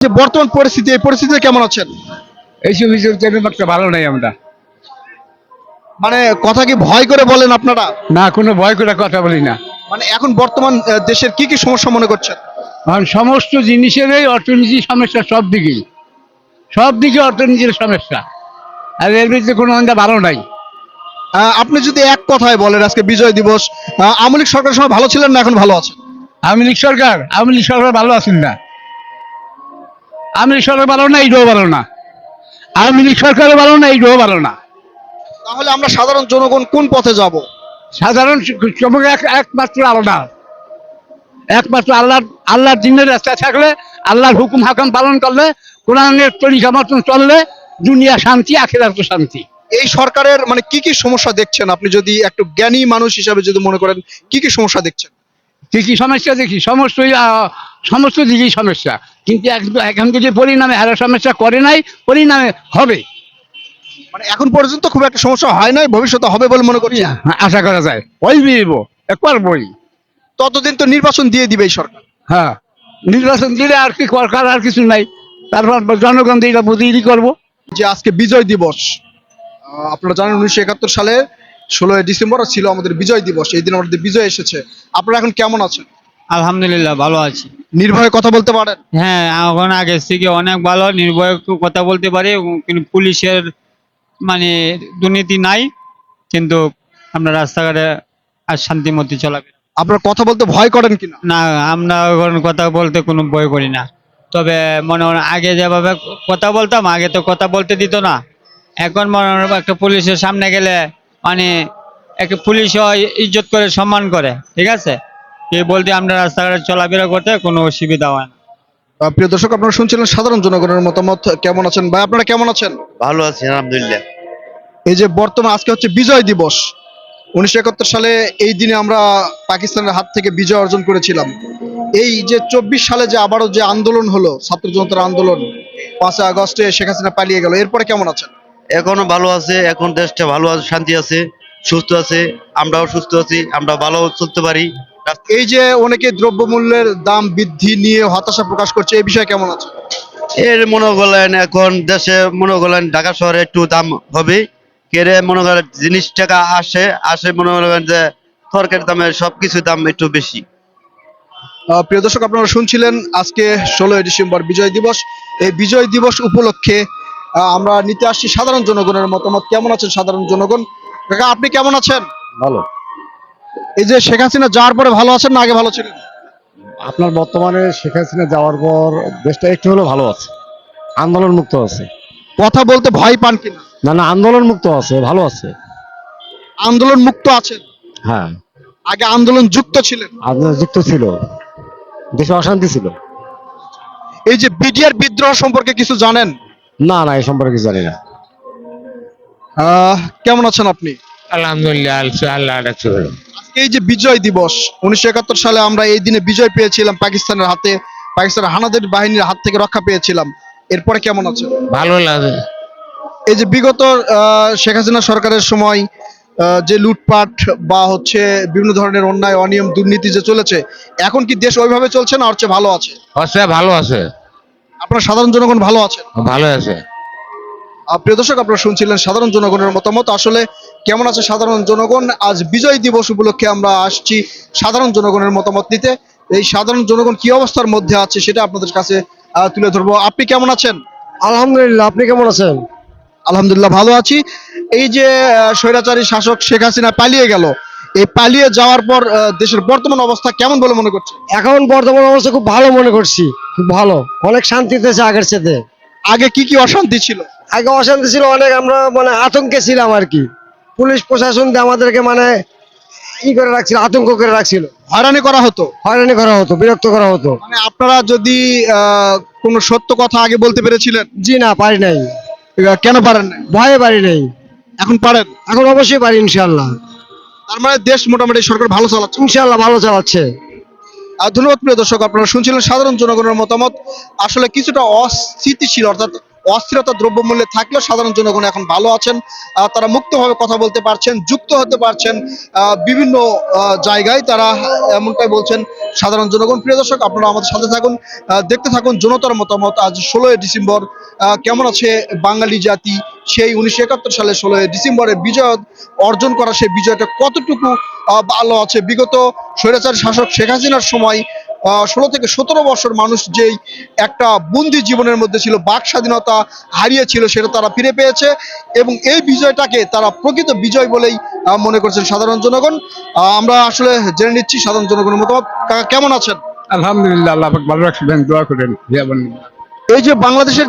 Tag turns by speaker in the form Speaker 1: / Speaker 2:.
Speaker 1: যে বর্তমান পরিস্থিতি এই পরিস্থিতিতে কেমন আছেন?
Speaker 2: এইসব হিসেবে তেমন একটা ভালো নাই আমরা।
Speaker 1: মানে কথা কি ভয় করে বলেন আপনারা?
Speaker 2: না কোনো ভয় করে কথা বলি না।
Speaker 1: মানে এখন বর্তমান আহ, দেশের কি কি সমস্যা মনে করছেন?
Speaker 2: কারণ সমস্ত জিনিসেরই অর্থনীতির সমস্যা সব দিকেই। সব দিকে অর্থনীতির সমস্যা। আর এর ভিতরে কোনো আমরা ভালো নাই।
Speaker 1: আহ, আপনি যদি এক কথায় বলেন আজকে বিজয় দিবস আহ, আওয়ামী লীগ সরকারের সময় ভালো ছিলেন না এখন ভালো আছেন?
Speaker 2: আওয়ামী লীগ সরকার আওয়ামী লীগ সরকার ভালো আছেন না। আওয়ামী লীগ সরকার ভালো না এইটাও ভালো না। আওয়ামী লীগ সরকারও ভালো না এইটাও ভালো না।
Speaker 1: তাহলে আমরা সাধারণ জনগণ কোন পথে যাব?
Speaker 2: সাধারণ একমাত্র আলাদা একমাত্র আল্লাহ। আল্লাহর দিনের রাস্তায় থাকলে আল্লাহর হুকুম হাকাম পালন করলে কোরআনের তরিকা মতন চললে দুনিয়া শান্তি আখেরাত শান্তি।
Speaker 1: এই সরকারের মানে কি কি সমস্যা দেখছেন আপনি যদি একটু জ্ঞানী মানুষ হিসাবে যদি মনে করেন কি কি সমস্যা দেখছেন?
Speaker 2: কি কি সমস্যা দেখি? সমস্তই আহ, সমস্ত দিকেই সমস্যা। কিন্তু এখন যদি পরিণামে হারা সমস্যা করে নাই পরিণামে হবে।
Speaker 1: মানে এখন পর্যন্ত খুব একটা সমস্যা হয় নাই ভবিষ্যতে হবে বলে মনে করি না
Speaker 2: আশা করা যায়। ওই বিব একবার বই।
Speaker 1: ততদিন তো নির্বাচন দিয়ে দিবে এই সরকার।
Speaker 2: হ্যাঁ নির্বাচন দিলে আর কি করার আর কিছু নাই। তারপর জনগণ দিয়ে বুঝিয়ে করব।
Speaker 1: যে আজকে বিজয় দিবস আপনারা জানেন উনিশশো একাত্তর সালে ষোলোই ডিসেম্বর ছিল আমাদের বিজয় দিবস এই দিন আমাদের বিজয় এসেছে। আপনারা এখন কেমন আছেন?
Speaker 3: আলহামদুলিল্লাহ ভালো আছি।
Speaker 1: নির্ভয়ে কথা বলতে পারেন?
Speaker 3: হ্যাঁ এখন আগের থেকে অনেক ভালো নির্ভয় কথা বলতে পারি কিন্তু পুলিশের মানে দুর্নীতি নাই কিন্তু আমরা রাস্তাঘাটে আর শান্তিমতি চলাবে
Speaker 1: আপনারা কথা বলতে ভয় করেন কিনা?
Speaker 3: না আমরা এখন কথা বলতে কোনো ভয় করি না। তবে মনে হয় আগে যেভাবে কথা বলতাম আগে তো কথা বলতে দিত না। এখন মনে হয় একটা পুলিশের সামনে গেলে মানে একটা পুলিশও ইজ্জত করে সম্মান করে ঠিক আছে? এই বলতে আমরা রাস্তাঘাটে চলাফেরা করতে কোনো অসুবিধা হয় না।
Speaker 1: আহ, প্রিয় দর্শক আপনারা শুনছিলেন সাধারণ জনগণের মতামত কেমন আছেন? ভাই আপনারা কেমন আছেন?
Speaker 4: ভালো আছি আলহামদুলিল্লাহ।
Speaker 1: এই যে বর্তমান আজকে হচ্ছে বিজয় দিবস। উনিশশো একাত্তর সালে এই দিনে আমরা পাকিস্তানের হাত থেকে বিজয় অর্জন করেছিলাম। এই যে চব্বিশ সালে যে আবারও যে আন্দোলন হলো ছাত্র জনতার আন্দোলন পাঁচই আগস্টে শেখ হাসিনা পালিয়ে গেল এরপরে কেমন আছেন?
Speaker 4: এখনও ভালো আছে এখন দেশটা ভালো আছে শান্তি আছে সুস্থ আছে আমরাও সুস্থ আছি আমরা ভালো চলতে পারি।
Speaker 1: এই যে অনেকে দ্রব্যমূল্যের দাম বৃদ্ধি নিয়ে হতাশা প্রকাশ করছে এই বিষয়ে কেমন আছে?
Speaker 4: এর মনে করলেন এখন দেশে মনে করলেন ঢাকা শহরে একটু দাম হবে। কেড়ে মনে করেন জিনিস টাকা আসে আসে মনে করেন যে তরকারির দামের সবকিছু দাম একটু বেশি।
Speaker 1: আহ, প্রিয় দর্শক আপনারা শুনছিলেন আজকে ষোলোই ডিসেম্বর বিজয় দিবস। এই বিজয় দিবস উপলক্ষে আমরা নিতে আসছি সাধারণ জনগণের মতামত। কেমন আছেন সাধারণ জনগণ? কাকা আপনি কেমন আছেন?
Speaker 5: ভালো।
Speaker 1: এই যে শেখ হাসিনা যাওয়ার পরে ভালো আছেন না আগে ভালো ছিলেন?
Speaker 5: আপনার বর্তমানে শেখ হাসিনা যাওয়ার পর দেশটা একটু হলেও ভালো আছে। আন্দোলন মুক্ত আছে।
Speaker 1: কথা বলতে ভয় পান কিনা?
Speaker 5: না না আন্দোলন মুক্ত আছে ভালো আছে।
Speaker 1: আন্দোলন মুক্ত আছেন?
Speaker 5: হ্যাঁ।
Speaker 1: আগে আন্দোলন যুক্ত ছিলেন?
Speaker 5: আন্দোলন যুক্ত ছিল। দেশে অশান্তি ছিল।
Speaker 1: এই যে বিডিআর বিদ্রোহ সম্পর্কে কিছু জানেন?
Speaker 5: না না এই সম্পর্কে কিছু জানি না।
Speaker 1: আহ, কেমন আছেন আপনি?
Speaker 2: আলহামদুলিল্লাহ আল্লাহ রাখছে
Speaker 1: আজকে এই যে বিজয় দিবস উনিশশো একাত্তর সালে আমরা এই দিনে বিজয় পেয়েছিলাম পাকিস্তানের হাতে পাকিস্তানের হানাদের বাহিনীর হাত থেকে রক্ষা পেয়েছিলাম। এরপরে কেমন আছে?
Speaker 2: ভালো লাগে।
Speaker 1: এই যে বিগত শেখ হাসিনা সরকারের সময় যে লুটপাট বা হচ্ছে বিভিন্ন ধরনের অন্যায় অনিয়ম দুর্নীতি যে চলেছে এখন কি দেশ ওইভাবে চলছে না হচ্ছে ভালো আছে?
Speaker 2: আছে ভালো আছে।
Speaker 1: আপনার সাধারণ জনগণ ভালো আছে?
Speaker 2: ভালো আছে।
Speaker 1: প্রিয় দর্শক আপনারা শুনছিলেন সাধারণ জনগণের মতামত। আসলে কেমন আছে সাধারণ জনগণ? আজ বিজয় দিবস উপলক্ষে আমরা আসছি সাধারণ জনগণের মতামত নিতে। এই সাধারণ জনগণ কি অবস্থার মধ্যে আছে সেটা আপনাদের কাছে তুলে ধরবো। আপনি কেমন আছেন?
Speaker 5: আলহামদুলিল্লাহ আপনি কেমন আছেন?
Speaker 1: আলহামদুলিল্লাহ ভালো আছি। এই যে স্বৈরাচারী শাসক শেখ হাসিনা পালিয়ে গেল। এই পালিয়ে যাওয়ার পর দেশের বর্তমান অবস্থা কেমন বলে মনে করছে
Speaker 5: এখন বর্তমান অবস্থা খুব ভালো মনে করছি খুব ভালো। অনেক শান্তিতে আছে আগের সাথে
Speaker 1: আগে কি কি অশান্তি ছিল?
Speaker 5: আগে অশান্তি ছিল অনেক আমরা মানে আতঙ্কে ছিলাম আর কি। পুলিশ প্রশাসন দিয়ে আমাদেরকে মানে ই করে রাখছিল আতঙ্ক করে রাখছিল।
Speaker 1: হয়রানি করা হতো?
Speaker 5: হয়রানি করা হতো বিরক্ত করা হতো।
Speaker 1: মানে আপনারা যদি কোনো সত্য কথা আগে বলতে পেরেছিলেন?
Speaker 5: জি না পারি নাই।
Speaker 1: কেন পারেন
Speaker 5: ভয়ে পারি নাই।
Speaker 1: এখন পারেন?
Speaker 5: এখন অবশ্যই পারি ইনশাল্লাহ
Speaker 1: তার মানে দেশ মোটামুটি সরকার ভালো চালাচ্ছে।
Speaker 5: ইনশাল্লাহ ভালো চালাচ্ছে।
Speaker 1: ধন্যবাদ প্রিয় দর্শক আপনারা শুনছিলেন সাধারণ জনগণের মতামত। আসলে কিছুটা অস্থিতিশীল অর্থাৎ অস্থিরতা দ্রব্যমূল্যে থাকলেও সাধারণ জনগণ এখন ভালো আছেন। তারা মুক্তভাবে কথা বলতে পারছেন, যুক্ত হতে পারছেন। বিভিন্ন জায়গায় তারা এমনটাই বলছেন সাধারণ জনগণ। প্রিয় দর্শক, আপনারা আমাদের সাথে থাকুন দেখতে থাকুন জনতার মতামত আজ ষোলোই ডিসেম্বর। কেমন আছে বাঙালি জাতি সেই উনিশশো একাত্তর সালে ষোলোই ডিসেম্বরে বিজয়? অর্জন করা সেই বিজয়টা কতটুকু ভালো আছে? বিগত স্বৈরাচার শাসক শেখ হাসিনার সময় ষোলো থেকে সতেরো বছর মানুষ যেই একটা বন্দি জীবনের মধ্যে ছিল বাক স্বাধীনতা হারিয়েছিল সেটা তারা ফিরে পেয়েছে এবং এই বিজয়টাকে তারা প্রকৃত বিজয় বলেই মনে করছেন সাধারণ জনগণ। আহ, আমরা আসলে জেনে নিচ্ছি সাধারণ জনগণের মতামত। কাকা কেমন আছেন?
Speaker 2: আলহামদুলিল্লাহ আল্লাহ ভালো রাখবেন দোয়া করেন।
Speaker 1: এই যে বাংলাদেশের